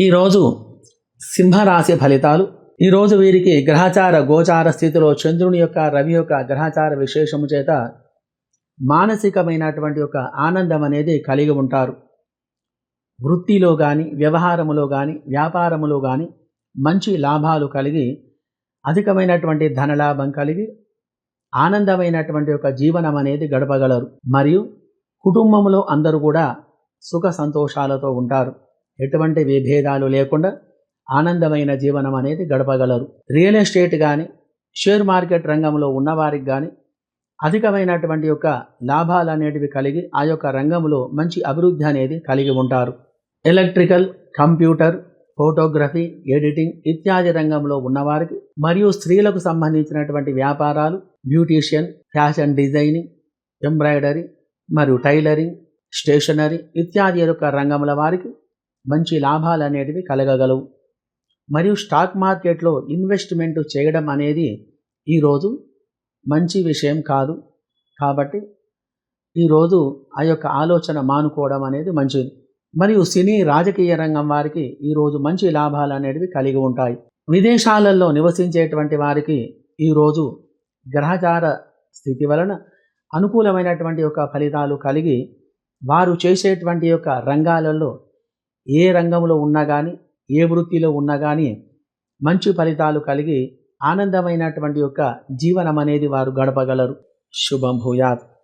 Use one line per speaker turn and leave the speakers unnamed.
ఈరోజు సింహరాశి ఫలితాలు. ఈరోజు వీరికి గ్రహచార గోచార స్థితిలో చంద్రుని యొక్క రవి యొక్క గ్రహచార విశేషము చేత మానసికమైనటువంటి ఒక ఆనందం అనేది కలిగి ఉంటారు. వృత్తిలో కానీ వ్యవహారములో కానీ వ్యాపారములో కానీ మంచి లాభాలు కలిగి అధికమైనటువంటి ధనలాభం కలిగి ఆనందమైనటువంటి ఒక జీవనం అనేది గడపగలరు. మరియు కుటుంబంలో అందరూ కూడా సుఖ సంతోషాలతో ఉంటారు. ఎటువంటి విభేదాలు లేకుండా ఆనందమైన జీవనం అనేది గడపగలరు. రియల్ ఎస్టేట్ కానీ షేర్ మార్కెట్ రంగంలో ఉన్నవారికి కానీ అధికమైనటువంటి యొక్క లాభాలు అనేటివి కలిగి ఆ యొక్క రంగంలో మంచి అభివృద్ధి అనేది కలిగి ఉంటారు. ఎలక్ట్రికల్ కంప్యూటర్ ఫోటోగ్రఫీ ఎడిటింగ్ ఇత్యాది రంగంలో ఉన్నవారికి మరియు స్త్రీలకు సంబంధించినటువంటి వ్యాపారాలు బ్యూటీషియన్ ఫ్యాషన్ డిజైనింగ్ ఎంబ్రాయిడరీ మరియు టైలరింగ్ స్టేషనరీ ఇత్యాది యొక్క రంగముల వారికి మంచి లాభాలు అనేటివి కలగగలవు. మరియు స్టాక్ మార్కెట్లో ఇన్వెస్ట్మెంట్ చేయడం అనేది ఈరోజు మంచి విషయం కాదు. కాబట్టి ఈరోజు ఆ యొక్క ఆలోచన మానుకోవడం అనేది మంచిది. మరియు సినీ రాజకీయ రంగం వారికి ఈరోజు మంచి లాభాలు అనేటివి కలిగి ఉంటాయి. విదేశాలలో నివసించేటువంటి వారికి ఈరోజు గ్రహచార స్థితి వలన అనుకూలమైనటువంటి యొక్క ఫలితాలు కలిగి వారు చేసేటువంటి యొక్క రంగాలలో ఏ రంగంలో ఉన్నా కానీ ఏ వృత్తిలో ఉన్నా కానీ మంచి ఫలితాలు కలిగి ఆనందమైనటువంటి యొక్క జీవనం అనేది వారు గడపగలరు. శుభం భూయాత్.